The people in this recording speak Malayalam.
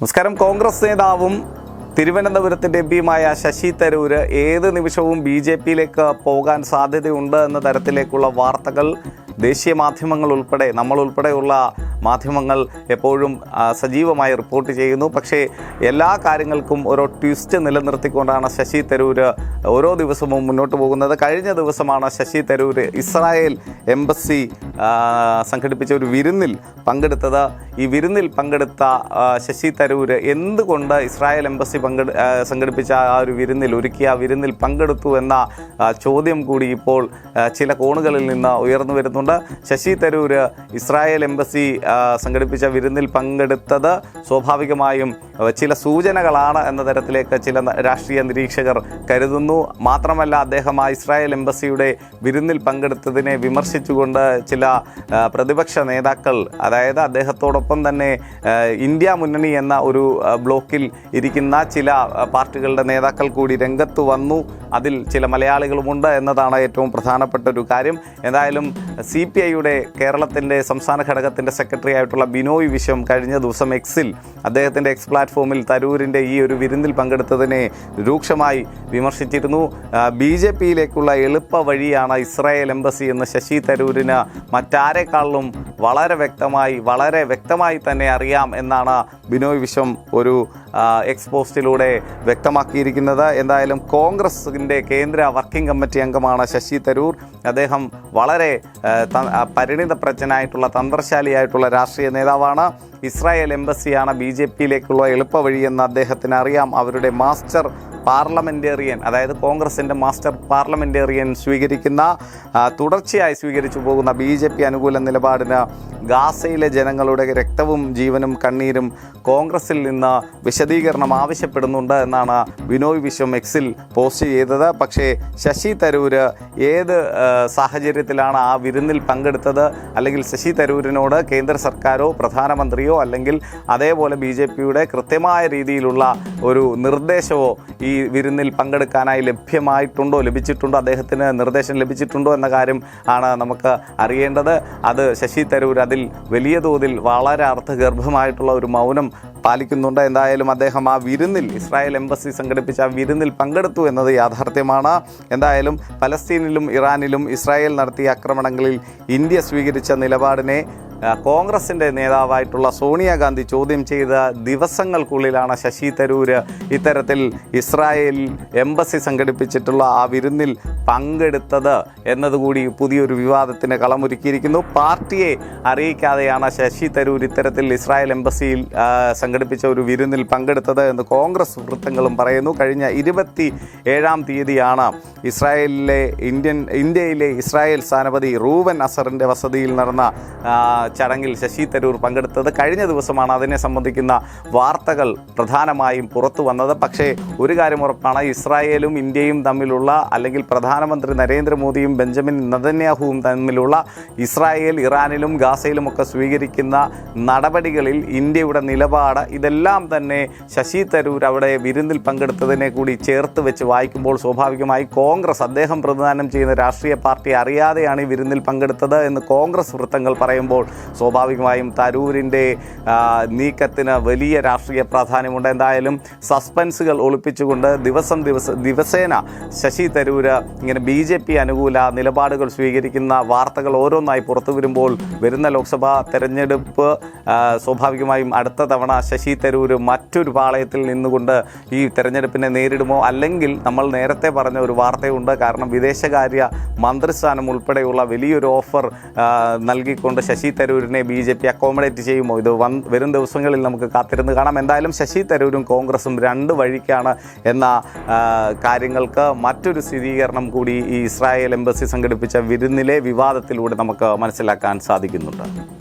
നമസ്കാരം. കോൺഗ്രസ് നേതാവും തിരുവനന്തപുരത്തിന്റെ എം പിയുമായ ശശി തരൂര് ഏത് നിമിഷവും ബി ജെ പിയിലേക്ക് പോകാൻ സാധ്യതയുണ്ട് എന്ന തരത്തിലേക്കുള്ള വാർത്തകൾ ദേശീയ മാധ്യമങ്ങൾ ഉൾപ്പെടെ നമ്മൾ ഉൾപ്പെടെയുള്ള മാധ്യമങ്ങൾ എപ്പോഴും സജീവമായി റിപ്പോർട്ട് ചെയ്യുന്നു. പക്ഷേ എല്ലാ കാര്യങ്ങൾക്കും ഓരോ ട്വിസ്റ്റ് നിലനിർത്തിക്കൊണ്ടാണ് ശശി തരൂർ ഓരോ ദിവസവും മുന്നോട്ട് പോകുന്നത്. കഴിഞ്ഞ ദിവസമാണ് ശശി തരൂർ ഇസ്രായേൽ എംബസി സംഘടിപ്പിച്ച ഒരു വിരുന്നിൽ പങ്കെടുത്തത്. ഈ വിരുന്നിൽ പങ്കെടുത്ത ശശി തരൂർ എന്തുകൊണ്ട് ഇസ്രായേൽ എംബസി പങ്കെടു സംഘടിപ്പിച്ച ആ ഒരു വിരുന്നിൽ ഒരുക്കിയ വിരുന്നിൽ പങ്കെടുത്തു എന്ന ചോദ്യം കൂടി ഇപ്പോൾ ചില കോണുകളിൽ നിന്ന് ഉയർന്നു വരുന്നുണ്ട്. ശശി തരൂർ ഇസ്രായേൽ എംബസി സംഘടിപ്പിച്ച വിരുന്നിൽ പങ്കെടുത്തത് സ്വാഭാവികമായും ചില സൂചനകളാണ് എന്ന തരത്തിലേക്ക് ചില രാഷ്ട്രീയ നിരീക്ഷകർ കരുതുന്നു. മാത്രമല്ല അദ്ദേഹം ആ ഇസ്രായേൽ എംബസിയുടെ വിരുന്നിൽ പങ്കെടുത്തതിനെ വിമർശിച്ചുകൊണ്ട് ചില പ്രതിപക്ഷ നേതാക്കൾ അതായത് അദ്ദേഹത്തോടൊപ്പം തന്നെ ഇന്ത്യ മുന്നണി എന്ന ഒരു ബ്ലോക്കിൽ ഇരിക്കുന്ന ചില പാർട്ടികളുടെ നേതാക്കൾ കൂടി രംഗത്ത് വന്നു. അതിൽ ചില മലയാളികളുമുണ്ട് എന്നതാണ് ഏറ്റവും പ്രധാനപ്പെട്ട ഒരു കാര്യം. എന്തായാലും സി പി ഐയുടെ കേരളത്തിന്റെ സംസ്ഥാന ഘടകത്തിന്റെ സെക്രട്ടറി ആയിട്ടുള്ള ബിനോയ് വിശ്വം കഴിഞ്ഞ ദിവസം എക്സിൽ അദ്ദേഹത്തിന്റെ എക്സ് പ്ലാറ്റ്ഫോമിൽ തരൂരിന്റെ ഈ ഒരു വിരുന്നിൽ പങ്കെടുത്തതിനെ രൂക്ഷമായി വിമർശിച്ചിരുന്നു. ബി ജെ പിയിലേക്കുള്ള എളുപ്പ വഴിയാണ് ഇസ്രായേൽ എംബസി എന്ന് ശശി തരൂരിന് മറ്റാരെക്കാളിലും വളരെ വ്യക്തമായി വളരെ വ്യക്തമായി തന്നെ അറിയാം എന്നാണ് ബിനോയ് വിശ്വം ഒരു എക്സ്പോസ്റ്റിലൂടെ എക്സ് പോസ്റ്റിലൂടെ വ്യക്തമാക്കിയിരിക്കുന്നത്. എന്തായാലും കോൺഗ്രസിന്റെ കേന്ദ്ര വർക്കിംഗ് കമ്മിറ്റി അംഗമാണ് ശശി തരൂർ. അദ്ദേഹം വളരെ പരിണിതപ്രജ്ഞനായിട്ടുള്ള തന്ത്രശാലിയായിട്ടുള്ള രാഷ്ട്രീയ നേതാവാണ്. ഇസ്രായേൽ എംബസിയാണ് ബി ജെ പിയിലേക്കുള്ള എളുപ്പവഴിയെന്ന് അദ്ദേഹത്തിന് അറിയാം. അവരുടെ മാസ്റ്റർ പാർലമെന്റേറിയൻ അതായത് കോൺഗ്രസിന്റെ മാസ്റ്റർ പാർലമെന്റേറിയൻ സ്വീകരിക്കുന്ന തുടർച്ചയായി സ്വീകരിച്ചു പോകുന്ന ബി അനുകൂല നിലപാടിന് ഗാസയിലെ ജനങ്ങളുടെ രക്തവും ജീവനും കണ്ണീരും കോൺഗ്രസിൽ നിന്ന് വിശദീകരണം ആവശ്യപ്പെടുന്നുണ്ട് എന്നാണ് ബിനോയ് വിശ്വം എക്സിൽ പോസ്റ്റ് ചെയ്തത്. പക്ഷേ ശശി തരൂര് ഏത് സാഹചര്യത്തിലാണ് ആ വിരുന്നിൽ പങ്കെടുത്തത്? അല്ലെങ്കിൽ ശശി തരൂരിനോട് കേന്ദ്ര സർക്കാരോ പ്രധാനമന്ത്രിയോ അല്ലെങ്കിൽ അതേപോലെ ബി ജെ പിയുടെ കൃത്യമായ രീതിയിലുള്ള ഒരു നിർദ്ദേശമോ ഈ വിരുന്നിൽ പങ്കെടുക്കാനായി ലഭ്യമായിട്ടുണ്ടോ ലഭിച്ചിട്ടുണ്ടോ അദ്ദേഹത്തിന് നിർദ്ദേശം ലഭിച്ചിട്ടുണ്ടോ എന്ന കാര്യം ആണ് നമുക്ക് അറിയേണ്ടത്. അത് ശശി തരൂർ അതിൽ വലിയ തോതിൽ വളരെ അർത്ഥഗർഭമായിട്ടുള്ള ഒരു മൗനം പാലിക്കുന്നുണ്ട്. എന്തായാലും അദ്ദേഹം ആ വിരുന്നിൽ ഇസ്രായേൽ എംബസി സംഘടിപ്പിച്ച ആ വിരുന്നിൽ പങ്കെടുത്തു എന്നത് യാഥാർത്ഥ്യമാണ്. എന്തായാലും പലസ്തീനിലും ഇറാനിലും ഇസ്രായേൽ നടത്തിയ ആക്രമണങ്ങളിൽ ഇന്ത്യ സ്വീകരിച്ച നിലപാടിനെ കോൺഗ്രസിന്റെ നേതാവായിട്ടുള്ള സോണിയാഗാന്ധി ചോദ്യം ചെയ്ത ദിവസങ്ങൾക്കുള്ളിലാണ് ശശി തരൂര് ഇത്തരത്തിൽ ഇസ്രായേൽ എംബസി സംഘടിപ്പിച്ചിട്ടുള്ള ആ വിരുന്നിൽ പങ്കെടുത്തത് എന്നതുകൂടി പുതിയൊരു വിവാദത്തിന് കളമൊരുക്കിയിരിക്കുന്നു. പാർട്ടിയെ അറിയിക്കാതെയാണ് ശശി തരൂർ ഇത്തരത്തിൽ ഇസ്രായേൽ എംബസിയിൽ സംഘടിപ്പിച്ച ഒരു വിരുന്നിൽ പങ്കെടുത്തത് എന്ന് കോൺഗ്രസ് വൃത്തങ്ങളും പറയുന്നു. കഴിഞ്ഞ ഇരുപത്തി ഏഴാം തീയതിയാണ് ഇസ്രായേലിലെ ഇന്ത്യൻ ഇന്ത്യയിലെ ഇസ്രായേൽ സ്ഥാനപതി റൂവൻ അസറിന്റെ വസതിയിൽ നടന്ന ചടങ്ങിൽ ശശി തരൂർ പങ്കെടുത്തത് കഴിഞ്ഞ ദിവസമാണ്. അതിനെ സംബന്ധിക്കുന്ന വാർത്തകൾ പ്രധാനമായും പുറത്തു വന്നത്. പക്ഷേ ഒരു കാര്യം ഉറപ്പാണ് ഇസ്രായേലും ഇന്ത്യയും തമ്മിലുള്ള അല്ലെങ്കിൽ പ്രധാനമന്ത്രി നരേന്ദ്രമോദിയും ബെഞ്ചമിൻ നദന്യാഹുവും തമ്മിലുള്ള ഇസ്രായേൽ ഇറാനിലും ഗാസയിലും ഒക്കെ സ്വീകരിക്കുന്ന നടപടികളിൽ ഇന്ത്യയുടെ നിലപാട് ഇതെല്ലാം തന്നെ ശശി തരൂർ അവിടെ വിരുന്നിൽ പങ്കെടുത്തതിനെ കൂടി ചേർത്ത് വെച്ച് വായിക്കുമ്പോൾ സ്വാഭാവികമായി കോൺഗ്രസ് അദ്ദേഹം പ്രതിദാനം ചെയ്യുന്ന രാഷ്ട്രീയ പാർട്ടി അറിയാതെയാണ് ഈ വിരുന്നിൽ പങ്കെടുത്തത് എന്ന് കോൺഗ്രസ് വൃത്തങ്ങൾ പറയുമ്പോൾ സ്വാഭാവികമായും തരൂരിന്റെ നീക്കത്തിന് വലിയ രാഷ്ട്രീയ പ്രാധാന്യമുണ്ട്. എന്തായാലും സസ്പെൻസുകൾ ഒളിപ്പിച്ചുകൊണ്ട് ദിവസം ദിവസ ദിവസേന ശശി തരൂര് ഇങ്ങനെ ബി ജെ പി അനുകൂല നിലപാടുകൾ സ്വീകരിക്കുന്ന വാർത്തകൾ ഓരോന്നായി പുറത്തു വരുമ്പോൾ വരുന്ന ലോക്സഭാ തെരഞ്ഞെടുപ്പ് സ്വാഭാവികമായും അടുത്ത തവണ ശശി തരൂർ മറ്റൊരു പാളയത്തിൽ നിന്നുകൊണ്ട് ഈ തെരഞ്ഞെടുപ്പിനെ നേരിടുമോ? അല്ലെങ്കിൽ നമ്മൾ നേരത്തെ പറഞ്ഞ ഒരു വാർത്തയുണ്ട്. കാരണം വിദേശകാര്യ മന്ത്രിസ്ഥാനം ഉൾപ്പെടെയുള്ള വലിയൊരു ഓഫർ നൽകിക്കൊണ്ട് ശശി തരൂരിനെ ബി ജെ പി അക്കോമഡേറ്റ് ചെയ്യുമോ? ഇത് വൻ വരും ദിവസങ്ങളിൽ നമുക്ക് കാത്തിരുന്ന് കാണാം. എന്തായാലും ശശി തരൂരും കോൺഗ്രസും രണ്ട് വഴിക്കാണ് എന്ന കാര്യങ്ങൾക്ക് മറ്റൊരു സ്ഥിരീകരണം കൂടി ഈ ഇസ്രായേൽ എംബസി സംഘടിപ്പിച്ച വിരുന്നിലെ വിവാദത്തിലൂടെ നമുക്ക് മനസ്സിലാക്കാൻ സാധിക്കുന്നുണ്ട്.